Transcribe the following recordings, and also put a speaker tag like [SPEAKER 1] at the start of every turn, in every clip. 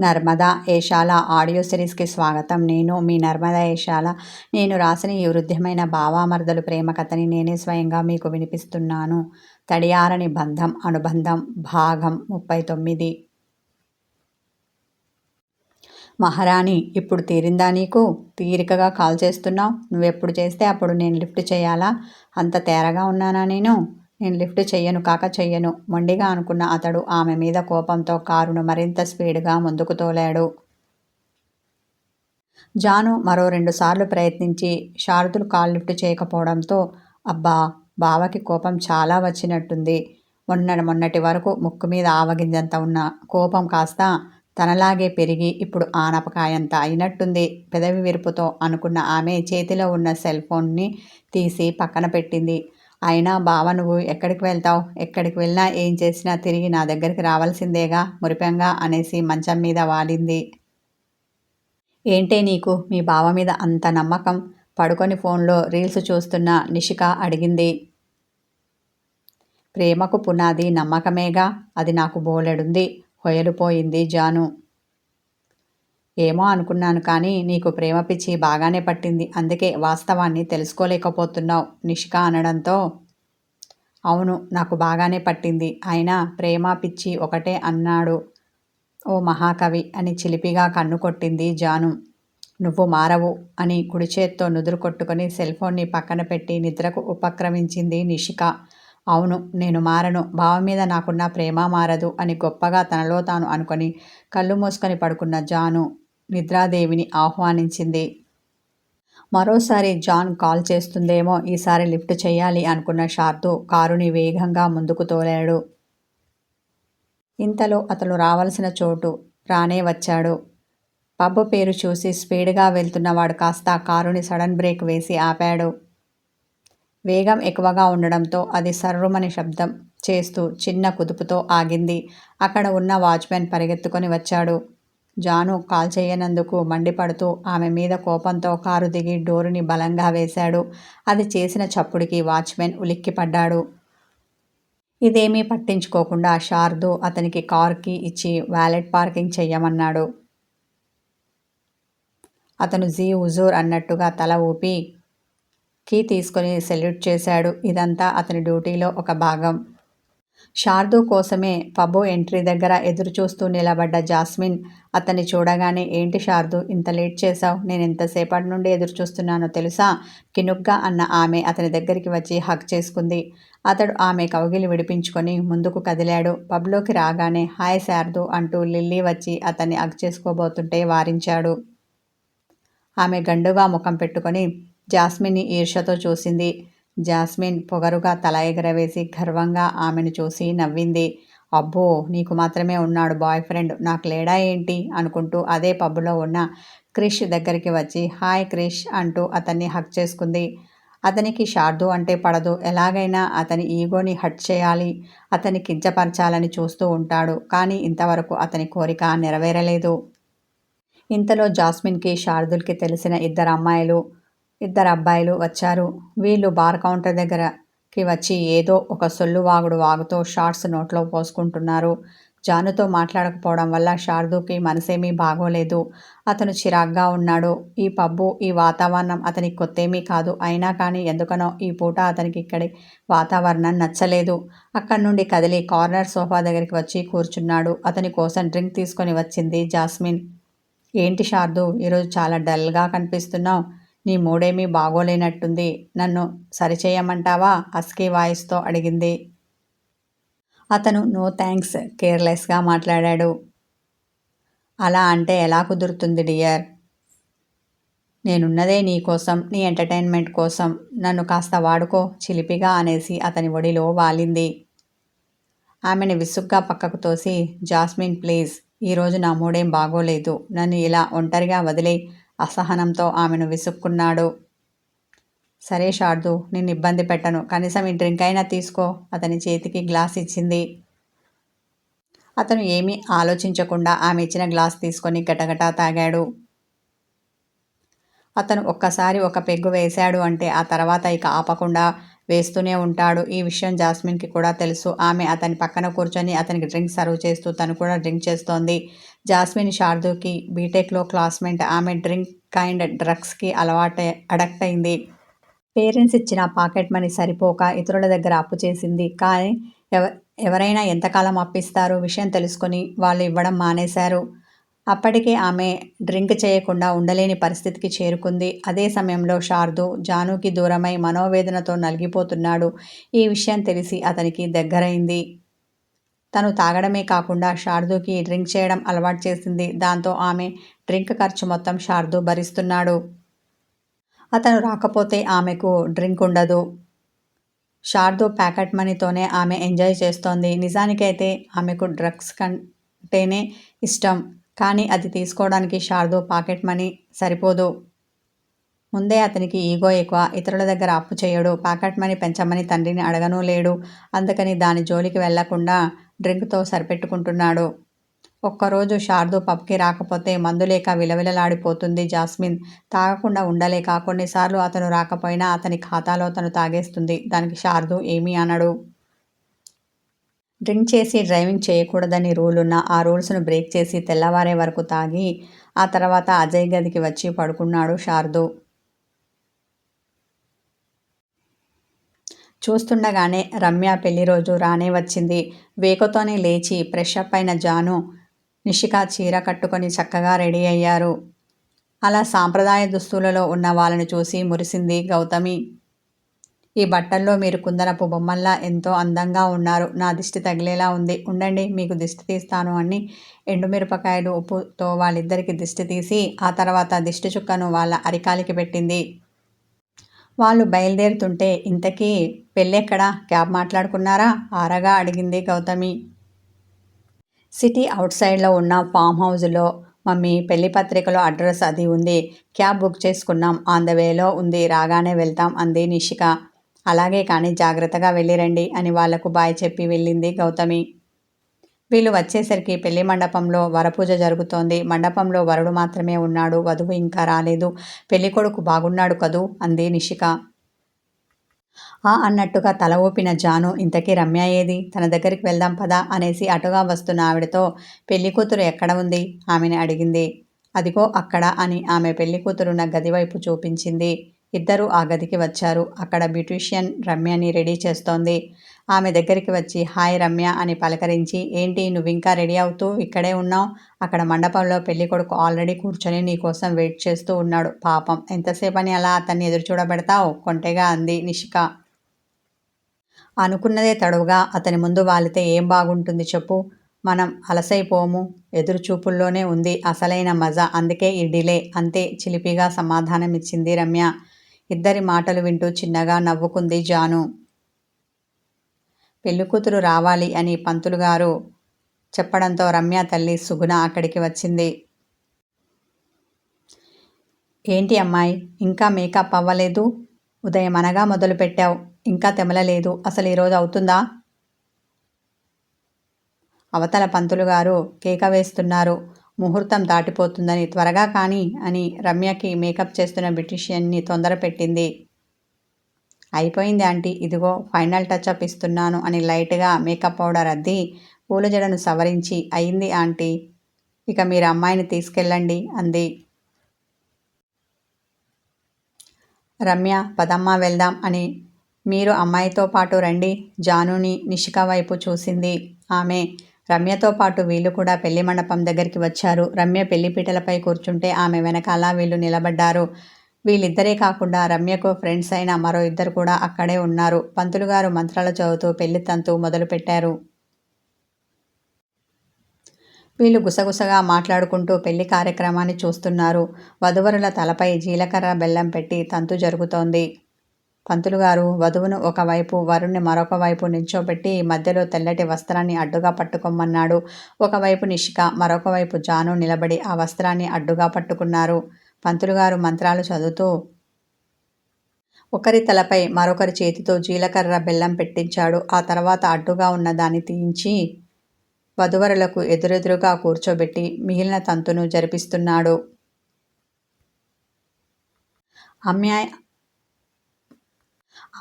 [SPEAKER 1] Narmada Eshala audio సిరీస్కి స్వాగతం. నేను మీ నర్మదా ఏషాల. నేను రాసిన ఈ వృద్ధమైన భావామర్దలు ప్రేమ కథని నేనే స్వయంగా మీకు వినిపిస్తున్నాను. తడియారని బంధం అనుబంధం భాగం ముప్పై తొమ్మిది మహారాణి ఇప్పుడు తీరిందా నీకు? తీరికగా కాల్ చేస్తున్నావు. నువ్వెప్పుడు చేస్తే అప్పుడు నేను లిఫ్ట్ చేయాలా? అంత తేరగా ఉన్నానా నేను? నేను లిఫ్ట్ చెయ్యను కాక చెయ్యను మొండిగా అనుకున్న అతడు ఆమె మీద కోపంతో కారును మరింత స్పీడ్గా ముందుకు తోలాడు. జాను మరో రెండుసార్లు ప్రయత్నించి శారదులు కాల్ లిఫ్ట్ చేయకపోవడంతో అబ్బా బావకి కోపం చాలా వచ్చినట్టుంది. మొన్న మొన్నటి వరకు ముక్కు మీద ఆవగింజంత ఉన్న కోపం కాస్త తనలాగే పెరిగి ఇప్పుడు ఆనపకాయంత అయినట్టుంది పెదవి విరుపుతో అనుకున్న ఆమె చేతిలో ఉన్న సెల్ ఫోన్ని తీసి పక్కన పెట్టింది. అయినా బావ నువ్వు ఎక్కడికి వెళ్తావు? ఎక్కడికి వెళ్ళినా ఏం చేసినా తిరిగి నా దగ్గరికి రావాల్సిందేగా? మురిపెంగా? అనేసి మంచం మీద వాలింది. ఏంటే నీకు? మీ బావ మీద అంత నమ్మకం? పడుకొని ఫోన్లో రీల్స్ చూస్తున్న నిషిక అడిగింది. ప్రేమకు పునాది నమ్మకమేగా? అది నాకు బోలెడుంది. హొయలుపోయింది జాను. ఏమో అనుకున్నాను కానీ నీకు ప్రేమ పిచ్చి బాగానే పట్టింది. అందుకే వాస్తవాన్ని తెలుసుకోలేకపోతున్నావు నిష్క అనడంతో అవును నాకు బాగానే పట్టింది. అయినా ప్రేమ పిచ్చి ఒకటే అన్నాడు. ఓ మహాకవి అని చిలిపిగా కన్ను కొట్టింది జాను. నువ్వు మారవు అని కుడి చేత్తో నుదురు కొట్టుకొని సెల్ ఫోన్ని పక్కన పెట్టి నిద్రకు ఉపక్రమించింది నిషిక. అవును నేను మారను. బావ మీద నాకున్న ప్రేమ మారదు అని గొప్పగా తనలో తాను అనుకొని కళ్ళు మూసుకొని పడుకున్న జాను నిద్రాదేవిని ఆహ్వానించింది. మరోసారి జాన్ కాల్ చేస్తుందేమో ఈసారి లిఫ్ట్ చేయాలి అనుకున్న షార్తు కారుని వేగంగా ముందుకు తోలాడు. ఇంతలో అతను రావలసిన చోటు రానే వచ్చాడు. పబ్ పేరు చూసి స్పీడ్గా వెళ్తున్నవాడు కాస్త కారుని సడన్ బ్రేక్ వేసి ఆపాడు. వేగం ఎక్కువగా ఉండడంతో అది సర్రుమని శబ్దం చేస్తూ చిన్న కుదుపుతో ఆగింది. అక్కడ ఉన్న వాచ్మెన్ పరిగెత్తుకొని వచ్చాడు. జాను కాల్ చేయనందుకు మండిపడుతూ ఆమె మీద కోపంతో కారు దిగి డోరుని బలంగా వేశాడు. అది చేసిన చప్పుడికి వాచ్మెన్ ఉలిక్కిపడ్డాడు. ఇదేమీ పట్టించుకోకుండా శారదు అతనికి కార్కి ఇచ్చి వ్యాలెట్ పార్కింగ్ చెయ్యమన్నాడు. అతను జీ హుజూర్ అన్నట్టుగా తల ఊపి కీ తీసుకొని సెల్యూట్ చేశాడు. ఇదంతా అతని డ్యూటీలో ఒక భాగం. శార్దు కోసమే పబో ఎంట్రీ దగ్గర ఎదురుచూస్తూ నిలబడ్డ జాస్మిన్ అతన్ని చూడగానే ఏంటి శార్దు ఇంత లేట్ చేశావు? నేను ఎంతసేపటి నుండి ఎదురు చూస్తున్నానో తెలుసా? కినుగ్గా అన్న ఆమె అతని దగ్గరికి వచ్చి హక్ చేసుకుంది. అతడు ఆమె కౌగిలి విడిపించుకొని ముందుకు కదిలాడు. పబ్లోకి రాగానే హాయ్ శార్దు అంటూ లిల్లీ వచ్చి అతన్ని హక్ చేసుకోబోతుంటే వారించాడు. ఆమె గండుగా ముఖం పెట్టుకొని జాస్మిన్ని ఈర్షతో చూసింది. జాస్మిన్ పొగరుగా తల ఎగరవేసి గర్వంగా ఆమెను చూసి నవ్వింది. అబ్బో నీకు మాత్రమే ఉన్నాడు బాయ్ ఫ్రెండ్ నాకు లేడా ఏంటి? అనుకుంటూ అదే పబ్బులో ఉన్న క్రిష్ దగ్గరికి వచ్చి హాయ్ క్రిష్ అంటూ అతన్ని హక్ చేసుకుంది. అతనికి శార్దు అంటే పడదు. ఎలాగైనా అతని ఈగోని హట్ చేయాలి. అతని కించపరచాలని చూస్తూ ఉంటాడు. కానీ ఇంతవరకు అతని కోరిక నెరవేరలేదు. ఇంతలో జాస్మిన్కి శార్దుల్కి తెలిసిన ఇద్దరు అమ్మాయిలు ఇద్దరు అబ్బాయిలు వచ్చారు. వీళ్ళు బార్ కౌంటర్ దగ్గరకి వచ్చి ఏదో ఒక సొల్లు వాగుడు వాగుతో షార్ట్స్ నోట్లో పోసుకుంటున్నారు. జానుతో మాట్లాడకపోవడం వల్ల శారదుకి మనసేమీ బాగోలేదు. అతను చిరాగ్గా ఉన్నాడు. ఈ పబ్బు ఈ వాతావరణం అతనికి కొత్తేమీ కాదు. అయినా కానీ ఎందుకనో ఈ పూట అతనికి ఇక్కడి వాతావరణం నచ్చలేదు. అక్కడి నుండి కదిలి కార్నర్ సోఫా దగ్గరికి వచ్చి కూర్చున్నాడు. అతని కోసం డ్రింక్ తీసుకొని వచ్చింది జాస్మిన్. ఏంటి శారదు ఈరోజు చాలా డల్గా కనిపిస్తున్నావు. నీ మూడేమీ బాగోలేనట్టుంది. నన్ను సరిచేయమంటావా? అస్కీ వాయిస్తో అడిగింది. అతను నో థ్యాంక్స్ కేర్లెస్గా మాట్లాడాడు. అలా అంటే ఎలా కుదురుతుంది డియర్? నేనున్నదే నీ కోసం నీ ఎంటర్టైన్మెంట్ కోసం. నన్ను కాస్త వాడుకో చిలిపిగా అనేసి అతని ఒడిలో వాలింది. ఆమెను విసుగ్గా పక్కకు తోసి జాస్మిన్ ప్లీజ్ ఈరోజు నా మూడేం బాగోలేదు. నన్ను ఇలా ఒంటరిగా వదిలే అసహనంతో ఆమెను విసుక్కున్నాడు. సరే షార్దు నిన్ను ఇబ్బంది పెట్టను. కనీసం ఈ డ్రింక్ అయినా తీసుకో. అతని చేతికి గ్లాస్ ఇచ్చింది. అతను ఏమీ ఆలోచించకుండా ఆమె ఇచ్చిన గ్లాస్ తీసుకొని గటగటా తాగాడు. అతను ఒక్కసారి ఒక పెగ్గు వేశాడు అంటే ఆ తర్వాత ఇక ఆపకుండా వేస్తూనే ఉంటాడు. ఈ విషయం జాస్మిన్కి కూడా తెలుసు. ఆమె అతని పక్కన కూర్చొని అతనికి డ్రింక్ సర్వ్ చేస్తూ తను కూడా డ్రింక్ చేస్తోంది. జాస్మిన్ శారదుకి బీటెక్లో క్లాస్మేట్. ఆమె డ్రింక్ కైండ్ డ్రగ్స్కి అలవాటు అడక్ట్ అయింది పేరెంట్స్ ఇచ్చిన పాకెట్ మనీ సరిపోక ఇతరుల దగ్గర అప్పు చేసింది. కానీ ఎవ ఎవరైనా ఎంతకాలం అప్పిస్తారు? విషయం తెలుసుకొని వాళ్ళు ఇవ్వడం మానేశారు. అప్పటికే ఆమె డ్రింక్ చేయకుండా ఉండలేని పరిస్థితికి చేరుకుంది. అదే సమయంలో శార్దు జానుకి దూరమై మనోవేదనతో నలిగిపోతున్నాడు. ఈ విషయం తెలిసి అతనికి దగ్గరైంది. తను తాగడమే కాకుండా శార్దుకి డ్రింక్ చేయడం అలవాటు చేసింది. దాంతో ఆమె డ్రింక్ ఖర్చు మొత్తం శార్దు భరిస్తున్నాడు. అతను రాకపోతే ఆమెకు డ్రింక్ ఉండదు. శార్దు ప్యాకెట్ మనీతోనే ఆమె ఎంజాయ్ చేస్తోంది. నిజానికైతే ఆమెకు డ్రగ్స్ కంటేనే ఇష్టం. కానీ అది తీసుకోవడానికి శారదు పాకెట్ మనీ సరిపోదు. ముందే అతనికి ఈగో ఎక్కువ ఇతరుల దగ్గర అప్పు చేయడు పాకెట్ మనీ పెంచమని తండ్రిని అడగనూ లేడు. అందుకని దాని జోలికి వెళ్ళకుండా డ్రింక్తో సరిపెట్టుకుంటున్నాడు. ఒక్కరోజు శారదు పబ్కి రాకపోతే మందులేక విలవిలలాడిపోతుంది జాస్మిన్. తాగకుండా ఉండలేక కొన్నిసార్లు అతను రాకపోయినా అతని ఖాతాలో తను తాగేస్తుంది. దానికి శారదు ఏమీ అనడు. డ్రింక్ చేసి డ్రైవింగ్ చేయకూడదని రూల్ ఉన్న ఆ రూల్స్ను బ్రేక్ చేసి తెల్లవారే వరకు తాగి ఆ తర్వాత అజయ్ గదికి వచ్చి పడుకున్నాడు శారదు. చూస్తుండగానే రమ్య పెళ్ళి రోజు రానే వచ్చింది. వేకతోనే లేచి ఫ్రెష్ అప్ అయిన జాను నిషిక చీర కట్టుకొని చక్కగా రెడీ అయ్యారు. అలా సాంప్రదాయ దుస్తులలో ఉన్న వాళ్ళని చూసి మురిసింది గౌతమి. ఈ బట్టల్లో మీరు కుందనపు బొమ్మల్లా ఎంతో అందంగా ఉన్నారు. నా దిష్టి తగిలేలా ఉంది. ఉండండి మీకు దిష్టి తీస్తాను అని ఎండుమిరపకాయలు ఉప్పుతో వాళ్ళిద్దరికి దిష్టి తీసి ఆ తర్వాత దిష్టి చుక్కను వాళ్ళ అరికాలికి పెట్టింది. వాళ్ళు బయలుదేరుతుంటే ఇంతకీ పెళ్ళెక్కడా? క్యాబ్ మాట్లాడుకున్నారా? ఆరగా అడిగింది గౌతమి. సిటీ అవుట్ సైడ్లో ఉన్న ఫామ్ హౌస్లో మమ్మీ పెళ్ళి పత్రికలో అడ్రస్ అది ఉంది. క్యాబ్ బుక్ చేసుకున్నాం. ఆన్ ద వేలో ఉంది. రాగానే వెళ్తాం అంది నిషిక. అలాగే కానీ జాగ్రత్తగా వెళ్ళిరండి అని వాళ్ళకు బాయ్ చెప్పి వెళ్ళింది గౌతమి. వీళ్ళు వచ్చేసరికి పెళ్ళి మండపంలో వరపూజ జరుగుతోంది. మండపంలో వరుడు మాత్రమే ఉన్నాడు. వధువు ఇంకా రాలేదు. పెళ్ళి కొడుకు బాగున్నాడు కదూ? అంది నిషిక. ఆ అన్నట్టుగా తల ఊపిన జాను ఇంతకీ రమ్య ఏది? తన దగ్గరికి వెళ్దాం పదా అనేసి అటుగా వస్తున్న ఆవిడతో పెళ్ళి కూతురు ఎక్కడ ఉంది? ఆమెని అడిగింది. అదిగో అక్కడ అని ఆమె పెళ్ళి కూతురున్న గదివైపు చూపించింది. ఇద్దరూ ఆ గదికి వచ్చారు. అక్కడ బ్యూటీషియన్ రమ్యని రెడీ చేస్తోంది. ఆమె దగ్గరికి వచ్చి హాయ్ రమ్య అని పలకరించి ఏంటి నువ్వు ఇంకా రెడీ అవుతూ ఇక్కడే ఉన్నావు? అక్కడ మండపంలో పెళ్ళి కొడుకు ఆల్రెడీ కూర్చొని నీకోసం వెయిట్ చేస్తూ ఉన్నాడు. పాపం ఎంతసేపని అలా అతన్ని ఎదురు చూడబెడతావు? కొంటెగా అంది నిషిక. అనుకున్నదే తడువుగా అతని ముందు వాలితే ఏం బాగుంటుంది చెప్పు. మనం అలసైపోము. ఎదురుచూపుల్లోనే ఉంది. అసలైన మజా. అందుకే ఈ డిలే. అంతే చిలిపిగా సమాధానమిచ్చింది రమ్య. ఇద్దరి మాటలు వింటూ చిన్నగా నవ్వుకుంది జాను. పెళ్ళికూతురు రావాలి అని పంతులు గారు చెప్పడంతో రమ్య తల్లి సుగుణ అక్కడికి వచ్చింది. ఏంటి అమ్మాయి ఇంకా మేకప్ అవ్వలేదు? ఉదయం అనగా మొదలుపెట్టావు ఇంకా తెమలలేదు అసలు ఈరోజు అవుతుందా? అవతల పంతులు గారు కేక వేస్తున్నారు. ముహూర్తం దాటిపోతుందని త్వరగా కానీ అని రమ్యకి మేకప్ చేస్తున్న బ్రిటిషియన్ని తొందర పెట్టింది అయిపోయింది ఆంటీ ఇదిగో ఫైనల్ టచ్అప్ ఇస్తున్నాను అని లైట్గా మేకప్ పౌడర్ అద్ది పూల జడను సవరించి అయింది ఆంటీ. ఇక మీరు అమ్మాయిని తీసుకెళ్ళండి అంది. రమ్య పదమ్మ వెళ్దాం అని మీరు అమ్మాయితో పాటు రండి జానుని నిషిక వైపు చూసింది ఆమె. రమ్యతో పాటు వీళ్ళు కూడా పెళ్ళి మండపం దగ్గరికి వచ్చారు. రమ్య పెళ్ళిపీటలపై కూర్చుంటే ఆమె వెనకాల వీళ్ళు నిలబడ్డారు. వీళ్ళిద్దరే కాకుండా రమ్యకు ఫ్రెండ్స్ అయిన మరో ఇద్దరు కూడా అక్కడే ఉన్నారు. పంతులు గారు మంత్రాలు చదువుతూ పెళ్ళి తంతు మొదలుపెట్టారు. వీళ్ళు గుసగుసగా మాట్లాడుకుంటూ పెళ్ళి కార్యక్రమాన్ని చూస్తున్నారు. వధువరుల తలపై జీలకర్ర బెల్లం పెట్టి తంతు జరుగుతోంది. పంతులు గారు వధువును ఒకవైపు వరుణ్ణి మరొక వైపు నిల్చోబెట్టి మధ్యలో తెల్లటి వస్త్రాన్ని అడ్డుగా పట్టుకోమన్నాడు. ఒకవైపు నిషిక మరొక వైపు జాను నిలబడి ఆ వస్త్రాన్ని అడ్డుగా పట్టుకున్నారు. పంతులు గారు మంత్రాలు చదువుతూ ఒకరి తలపై మరొకరి చేతితో జీలకర్ర బెల్లం పెట్టించాడు. ఆ తర్వాత అడ్డుగా ఉన్న దాన్ని తీయించి వధువరులకు ఎదురెదురుగా కూర్చోబెట్టి మిగిలిన తంతును జరిపిస్తున్నాడు. అమ్మాయి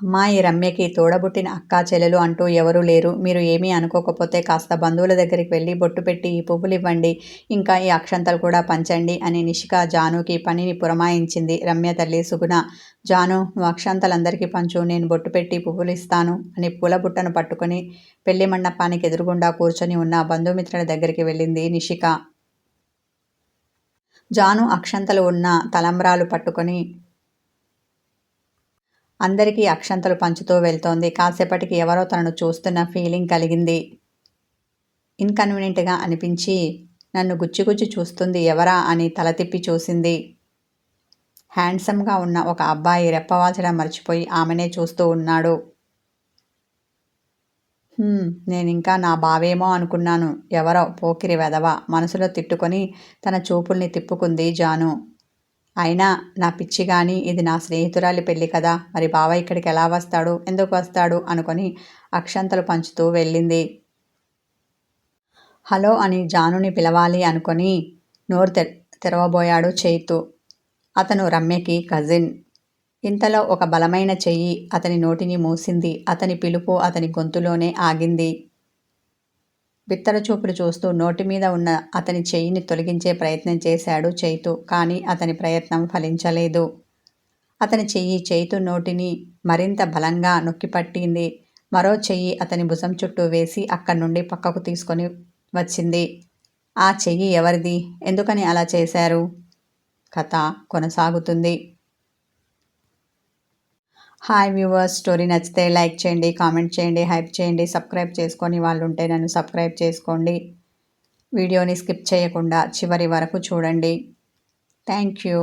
[SPEAKER 1] అమ్మాయి రమ్యకి తోడబుట్టిన అక్కా చెల్లెలు అంటూ ఎవరూ లేరు. మీరు ఏమీ అనుకోకపోతే కాస్త బంధువుల దగ్గరికి వెళ్ళి బొట్టు పెట్టి ఈ పువ్వులు ఇవ్వండి ఇంకా ఈ అక్షంతలు కూడా పంచండి అని నిషిక జానుకి పనిని పురమాయించింది రమ్య తల్లి సుగుణ. జాను నువ్వు అక్షంతలందరికీ పంచు నేను బొట్టు పెట్టి పువ్వులు ఇస్తాను అని పూల బుట్టను పట్టుకొని పెళ్ళి మండపానికి ఎదురుగుండా కూర్చొని ఉన్న బంధుమిత్రుల దగ్గరికి వెళ్ళింది నిషిక. జాను అక్షంతలు ఉన్న తలంబ్రాలు పట్టుకొని అందరికీ అక్షంతలు పంచుతూ వెళ్తోంది. కాసేపటికి ఎవరో తనను చూస్తున్న ఫీలింగ్ కలిగింది. ఇన్కన్వీనియంట్గా అనిపించి నన్ను గుచ్చిగుచ్చి చూస్తుంది ఎవరా అని తల తిప్పి చూసింది. హ్యాండ్సమ్గా ఉన్న ఒక అబ్బాయి రెప్పవాల్చడం మర్చిపోయి ఆమెనే చూస్తూ ఉన్నాడు. నేను ఇంకా నా బావేమో అనుకున్నాను. ఎవరో పోకిరి వెదవ మనసులో తిట్టుకొని తన చూపుల్ని తిప్పుకుంది జాను. అయినా నా పిచ్చి కానీ ఇది నా స్నేహితురాలి పెళ్ళి కదా మరి బావ ఇక్కడికి ఎలా వస్తాడు ఎందుకు వస్తాడు అనుకొని అక్షంతలు పంచుతూ వెళ్ళింది. హలో అని జానుని పిలవాలి అనుకొని నోరు తె తెరవబోయాడు చేతు. అతను రమ్యకి కజిన్. ఇంతలో ఒక బలమైన చెయ్యి అతని నోటిని మూసింది. అతని పిలుపు అతని గొంతులోనే ఆగింది. బిత్తర చూపులు చూస్తూ నోటి మీద ఉన్న అతని చెయ్యిని తొలగించే ప్రయత్నం చేశాడు చైతు కానీ అతని ప్రయత్నం ఫలించలేదు. అతని చెయ్యి చైతు నోటిని మరింత బలంగా నొక్కిపట్టింది. మరో చెయ్యి అతని భుజం చుట్టూ వేసి అక్కడి నుండి పక్కకు తీసుకొని వచ్చింది. ఆ చెయ్యి ఎవరిది? ఎందుకని అలా చేశారు? కథ కొనసాగుతుంది. హాయ్ వ్యూవర్స్ స్టోరీ నచ్చితే లైక్ చేయండి కామెంట్ చేయండి హైప్ చేయండి సబ్స్క్రైబ్ చేసుకొని వాళ్ళు ఉంటే నన్ను సబ్స్క్రైబ్ చేసుకోండి. వీడియోని స్కిప్ చేయకుండా చివరి వరకు చూడండి. Thank you